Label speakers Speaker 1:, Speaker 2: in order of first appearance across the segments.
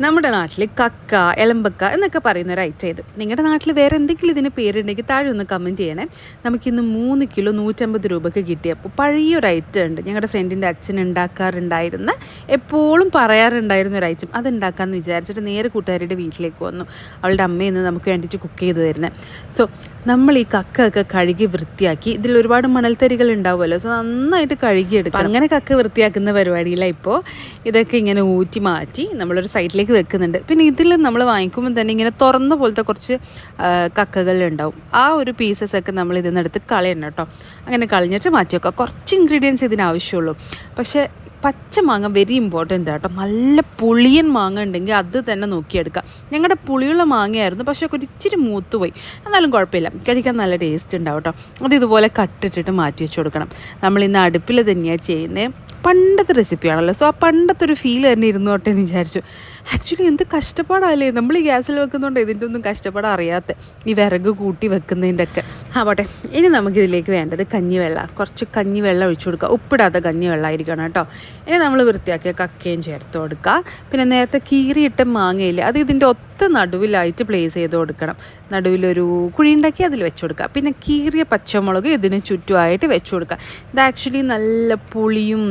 Speaker 1: നമ്മുടെ നാട്ടിൽ കക്ക എളമ്പക്ക എന്നൊക്കെ പറയുന്ന ഒരു ഐറ്റം ഇത്. നിങ്ങളുടെ നാട്ടിൽ വേറെ എന്തെങ്കിലും ഇതിന് പേരുണ്ടെങ്കിൽ താഴെ ഒന്ന് കമന്റ് ചെയ്യണേ. നമുക്കിന്ന് മൂന്ന് കിലോ നൂറ്റമ്പത് രൂപയ്ക്ക് കിട്ടിയപ്പോൾ പഴയൊരു ഐറ്റം ഉണ്ട്. ഞങ്ങളുടെ ഫ്രണ്ടിന്റെ അച്ഛൻ ഉണ്ടാക്കാറുണ്ടായിരുന്ന എപ്പോഴും പറയാറുണ്ടായിരുന്ന ഒരു ഐറ്റം അത് ഉണ്ടാക്കാമെന്ന് വിചാരിച്ചിട്ട് നേരെ കൂട്ടുകാരുടെ വീട്ടിലേക്ക് വന്നു. അവളുടെ അമ്മയെന്ന് നമുക്ക് വേണ്ടിയിട്ട് കുക്ക് ചെയ്ത് തരുന്നത് സോ നമ്മൾ ഈ കക്ക ഒക്കെ കഴുകി വൃത്തിയാക്കി ഇതിൽ ഒരുപാട് മണൽത്തരികൾ ഉണ്ടാവുമല്ലോ സോ നന്നായിട്ട് കഴുകിയെടുക്കും അങ്ങനെ കക്ക വൃത്തിയാക്കുന്ന പരിപാടിയിലാണ് ഇപ്പോൾ ഇതൊക്കെ ഇങ്ങനെ ഊറ്റി മാറ്റി നമ്മളൊരു സൈഡിലേക്ക് വെക്കുന്നുണ്ട്. പിന്നെ ഇതിൽ നമ്മൾ വാങ്ങിക്കുമ്പോൾ തന്നെ ഇങ്ങനെ തുറന്ന പോലത്തെ കുറച്ച് കക്കകൾ ഉണ്ടാവും. ആ ഒരു പീസസ് ഒക്കെ നമ്മൾ ഇതിൽ നിന്ന് എടുത്ത് കളയണം കേട്ടോ. അങ്ങനെ കളഞ്ഞിട്ട് മാറ്റി വെക്കുക കുറച്ച് ഇൻഗ്രീഡിയൻസ് ഇതിന് ആവശ്യമുള്ളൂ. പക്ഷേ പച്ച മാങ്ങ വെരി ഇമ്പോർട്ടന്റ് ആട്ടോ. നല്ല പുളിയൻ മാങ്ങ ഉണ്ടെങ്കിൽ അത് തന്നെ നോക്കിയെടുക്കുക ഞങ്ങളുടെ പുളിയുള്ള മാങ്ങയായിരുന്നു പക്ഷേ ഒക്കെ ഒരിച്ചിരി മൂത്ത് പോയി എന്നാലും കുഴപ്പമില്ല. കഴിക്കാൻ നല്ല ടേസ്റ്റ് ഉണ്ടാവും കേട്ടോ അത് ഇതുപോലെ കട്ടിട്ടിട്ട് മാറ്റി വെച്ച് കൊടുക്കണം. നമ്മൾ ഇന്ന് അടുപ്പിൽ തന്നെയാണ് ചെയ്യുന്നത് പണ്ടത്തെ റെസിപ്പിയാണല്ലോ സോ ആ പണ്ടത്തെ ഒരു ഫീൽ തന്നെ ഇരുന്നോട്ടെ എന്ന് വിചാരിച്ചു. ആക്ച്വലി എന്ത് കഷ്ടപ്പാടല്ലേ? നമ്മൾ ഈ ഗ്യാസിൽ വെക്കുന്നുണ്ട് ഇതിന്റെ ഒന്നും കഷ്ടപ്പാട് അറിയാത്ത ഈ വിറക് കൂട്ടി വെക്കുന്നതിന്റെ ഒക്കെ ആവട്ടെ ഇനി നമുക്കിതിലേക്ക് വേണ്ടത് കഞ്ഞിവെള്ളം. കുറച്ച് കഞ്ഞിവെള്ളം ഒഴിച്ചു കൊടുക്കുക. ഉപ്പിടാത്ത കഞ്ഞിവെള്ളം ആയിരിക്കണം കേട്ടോ. ഇനി നമ്മൾ വൃത്തിയാക്കിയ കക്കയും ചേർത്ത് കൊടുക്കുക. പിന്നെ നേരത്തെ കീറിയിട്ട മാങ്ങയില്ലേ അത് ഇതിന്റെ ഒത്ത നടുവിലായിട്ട് പ്ലേസ് ചെയ്ത് കൊടുക്കണം. നടുവിലൊരു കുഴി ഉണ്ടാക്കി അതിൽ വെച്ച് കൊടുക്കുക. പിന്നെ കീറിയ പച്ചമുളക് ഇതിന് ചുറ്റുമായിട്ട് വെച്ച് കൊടുക്കുക. ഇത് ആക്ച്വലി നല്ല പുളിയും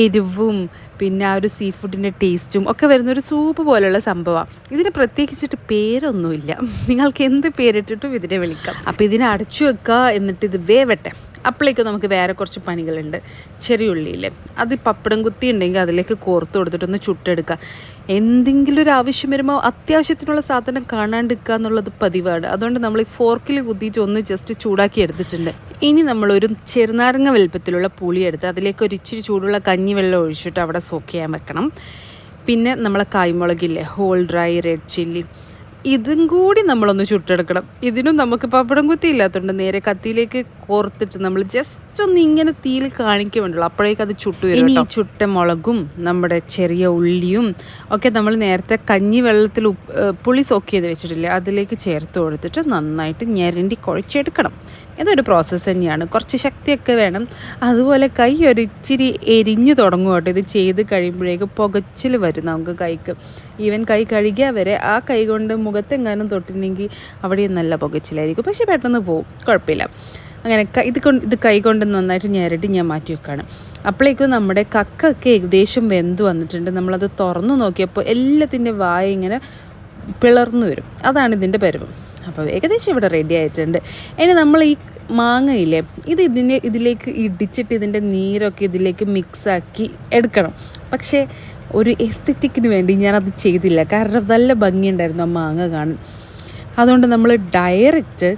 Speaker 1: എരിവും പിന്നെ ആ ഒരു സീ ഫുഡിന്റെ ടേസ്റ്റും ഒക്കെ വരുന്ന ഒരു സൂപ്പ് പോലുള്ള സംഭവമാണ് ഇതിന് പ്രത്യേകിച്ചിട്ട് പേരൊന്നുമില്ല. നിങ്ങൾക്ക് എന്ത് പേരിട്ടിട്ടും ഇതിനെ വിളിക്കാം. അപ്പോൾ ഇതിനെ അടച്ചു വെക്കുക എന്നിട്ട് ഇത് വേവട്ടെ. അപ്പോഴേക്കും നമുക്ക് വേറെ കുറച്ച് പണികളുണ്ട്. ചെറിയ ഉള്ളിയില്ലേ അത് പപ്പടം കുത്തി ഉണ്ടെങ്കിൽ അതിലേക്ക് കോർത്ത് കൊടുത്തിട്ടൊന്ന് ചുട്ടെടുക്കുക എന്തെങ്കിലും ഒരു ആവശ്യം വരുമ്പോൾ അത്യാവശ്യത്തിനുള്ള സാധനം കാണാണ്ടിരിക്കുക എന്നുള്ളത് പതിവാണ്. അതുകൊണ്ട് നമ്മൾ ഈ ഫോർക്കിൽ കുത്തിയിട്ട് ഒന്ന് ജസ്റ്റ് ചൂടാക്കി എടുത്തിട്ടുണ്ട്. ഇനി നമ്മളൊരു ചെറുനാരങ്ങ വലുപ്പത്തിലുള്ള പുളി എടുത്ത് അതിലേക്ക് ഒരു ഇച്ചിരി ചൂടുള്ള കഞ്ഞിവെള്ളം ഒഴിച്ചിട്ട് അവിടെ സോക്ക് ചെയ്യാൻ വെക്കണം. പിന്നെ നമ്മളെ കായ്മുളകില്ലേ ഹോൾ ഡ്രൈ റെഡ് ചില്ലി ഇതും കൂടി നമ്മളൊന്ന് ചുട്ടെടുക്കണം. ഇതിനും നമുക്ക് പപ്പടം കുത്തി ഇല്ലാത്തതുകൊണ്ട് നേരെ കത്തിയിലേക്ക് കോർത്തിട്ട് നമ്മൾ ജസ്റ്റ് ഒന്ന് ഇങ്ങനെ തീയിൽ കാണിക്കാൻ വേണ്ടുള്ളൂ അപ്പോഴേക്കും അത് ചുട്ടു ഇനി ഈ ചുട്ട മുളകും നമ്മുടെ ചെറിയ ഉള്ളിയും ഒക്കെ നമ്മൾ നേരത്തെ കഞ്ഞി വെള്ളത്തിൽ പുളി സോക്ക് ചെയ്ത് വെച്ചിട്ടില്ലേ അതിലേക്ക് ചേർത്ത് കൊടുത്തിട്ട് നന്നായിട്ട് ഞരണ്ടി കുഴച്ചെടുക്കണം. ഇതൊരു പ്രോസസ്സ് തന്നെയാണ്. കുറച്ച് ശക്തിയൊക്കെ വേണം. അതുപോലെ കൈ ഒരു ഇച്ചിരി എരിഞ്ഞു തുടങ്ങും കേട്ടോ. ഇത് ചെയ്ത് കഴിയുമ്പോഴേക്ക് പുകച്ചിൽ വരും നമുക്ക് കൈക്ക്. ഈവൻ കൈ കഴുകിയാൽ വരെ ആ കൈ കൊണ്ട് മുഖത്തെങ്ങാനും തൊട്ടിട്ടുണ്ടെങ്കിൽ അവിടെയും നല്ല പുകച്ചിലായിരിക്കും. പക്ഷെ പെട്ടെന്ന് പോവും. കുഴപ്പമില്ല. അങ്ങനെ ഇത് കൊണ്ട് ഇത് കൈ കൊണ്ട് നന്നായിട്ട് ഞെരടി ഞാൻ മാറ്റി വെക്കുകയാണ് അപ്പോഴേക്കും നമ്മുടെ കക്കൊക്കെ ഏകദേശം വെന്ത് വന്നിട്ടുണ്ട്. നമ്മളത് തുറന്നു നോക്കിയപ്പോൾ എല്ലാത്തിന്റെ വായ ഇങ്ങനെ പിളർന്നു വരും. അതാണ് ഇതിന്റെ പരുവം. അപ്പോൾ ഏകദേശം ഇവിടെ റെഡി ആയിട്ടുണ്ട്. ഇനി നമ്മൾ ഈ മാങ്ങയില്ലേ ഇത് ഇതിനെ ഇതിലേക്ക് ഇടിച്ചിട്ട് ഇതിന്റെ നീരൊക്കെ ഇതിലേക്ക് മിക്സാക്കി എടുക്കണം. പക്ഷേ ഒരു എസ്തെറ്റിക്കിന് വേണ്ടി ഞാനത് ചെയ്തില്ല. കാരണം നല്ല ഭംഗിയുണ്ടായിരുന്നു ആ മാങ്ങ കാണാൻ. അതുകൊണ്ട് നമ്മൾ ഡയറക്റ്റ്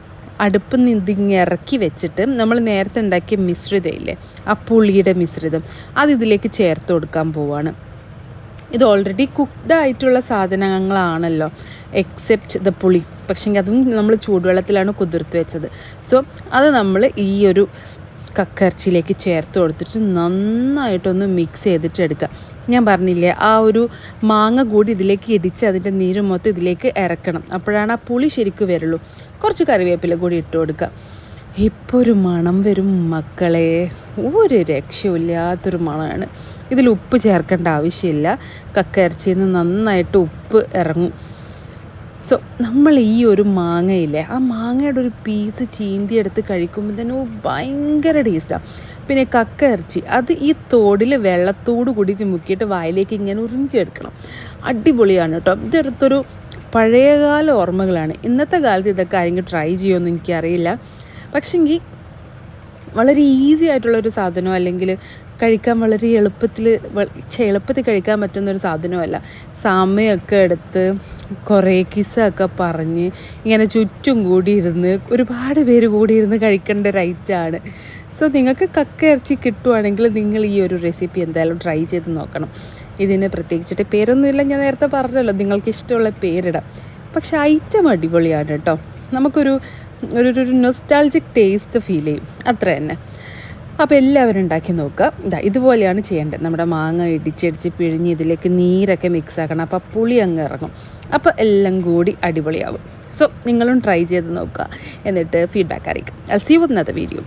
Speaker 1: അടുപ്പ് നിന്ന് ഇറക്കി വെച്ചിട്ട് നമ്മൾ നേരത്തെ ഉണ്ടാക്കിയ മിശ്രിതയില്ലേ ആ പുളിയുടെ മിശ്രിതം അത് ഇതിലേക്ക് ചേർത്ത് കൊടുക്കാൻ പോവാണ്. ഇത് ഓൾറെഡി കുക്ക്ഡ് ആയിട്ടുള്ള സാധനങ്ങളാണല്ലോ എക്സെപ്റ്റ് ദ പുളി. പക്ഷേ അതും നമ്മൾ ചൂടുവെള്ളത്തിലാണ് കുതിർത്ത് വെച്ചത്. സോ അത് നമ്മൾ ഈ ഒരു കക്കർച്ചിയിലേക്ക് ചേർത്ത് കൊടുത്തിട്ട് നന്നായിട്ടൊന്ന് മിക്സ് ചെയ്തിട്ട് എടുക്കുക. ഞാൻ പറഞ്ഞില്ലേ ആ ഒരു മാങ്ങ കൂടി ഇതിലേക്ക് ഇടിച്ച് അതിന്റെ നീര് മൊത്തം ഇതിലേക്ക് ഇറക്കണം. അപ്പോഴാണ് ആ പുളി ശരിക്കും വരുള്ളൂ. കുറച്ച് കറിവേപ്പില കൂടി ഇട്ട് കൊടുക്കുക. ഇപ്പോൾ ഒരു മണം വരും മക്കളെ. ഒരു രക്ഷയില്ലാത്തൊരു മണമാണ്. ഇതിൽ ഉപ്പ് ചേർക്കേണ്ട ആവശ്യമില്ല. കക്ക ഇറച്ചിയിൽ നിന്ന് നന്നായിട്ട് ഉപ്പ് ഇറങ്ങും. സോ നമ്മൾ ഈ ഒരു മാങ്ങയില്ലേ ആ മാങ്ങയുടെ ഒരു പീസ് ചീന്തി എടുത്ത് കഴിക്കുമ്പോൾ തന്നെ ഭയങ്കര ടേസ്റ്റാണ് പിന്നെ കക്ക ഇറച്ചി അത് ഈ തോടിൽ വെള്ളത്തോട് കൂടി മുക്കിയിട്ട് വായിലേക്ക് ഇങ്ങനെ ഉറിഞ്ചെടുക്കണം. അടിപൊളിയാണ് കേട്ടോ ഇതൊരു പഴയകാല ഓർമ്മകളാണ്. ഇന്നത്തെ കാലത്ത് ഇതൊക്കെ ആരെങ്കിലും ട്രൈ ചെയ്യുമെന്ന് എനിക്കറിയില്ല. പക്ഷെങ്കിൽ വളരെ ഈസി ആയിട്ടുള്ളൊരു സാധനം അല്ലെങ്കിൽ കഴിക്കാൻ വളരെ എളുപ്പത്തിൽ എളുപ്പത്തിൽ കഴിക്കാൻ പറ്റുന്ന ഒരു സാധനമല്ല സാമയൊക്കെ എടുത്ത് കുറേ കിസ്സൊക്കെ പറഞ്ഞ് ഇങ്ങനെ ചുറ്റും കൂടി കൂടിയിരുന്ന് ഒരുപാട് പേര് കൂടിയിരുന്ന് കഴിക്കേണ്ട ഒരു സോ നിങ്ങൾക്ക് കക്ക ഇറച്ചി കിട്ടുവാണെങ്കിൽ നിങ്ങൾ ഈ ഒരു റെസിപ്പി എന്തായാലും ട്രൈ ചെയ്ത് നോക്കണം. ഇതിന് പ്രത്യേകിച്ചിട്ട് പേരൊന്നുമില്ല ഞാൻ നേരത്തെ പറഞ്ഞല്ലോ നിങ്ങൾക്ക് ഇഷ്ടമുള്ള പേരിടാം. പക്ഷേ ഐറ്റം അടിപൊളിയാണ് കേട്ടോ. നമുക്കൊരു ഒരു ഒരു നൊസ്റ്റാൾജിക് ടേസ്റ്റ് ഫീൽ ചെയ്യും. അത്ര തന്നെ. അപ്പോൾ എല്ലാവരും ഉണ്ടാക്കി നോക്കുക. ഇതാ ഇതുപോലെയാണ് ചെയ്യേണ്ടത്. നമ്മുടെ മാങ്ങ ഇടിച്ചടിച്ച് പിഴിഞ്ഞ് ഇതിലേക്ക് നീരൊക്കെ മിക്സ് ആക്കണം. അപ്പോൾ പുളി അങ്ങ് ഇറങ്ങും. അപ്പോൾ എല്ലാം കൂടി അടിപൊളിയാവും. സോ നിങ്ങളും ട്രൈ ചെയ്ത് നോക്കുക. എന്നിട്ട് ഫീഡ്ബാക്ക് അറിയിക്കുക. അൽ സീ വിത്ത് വീഡിയോ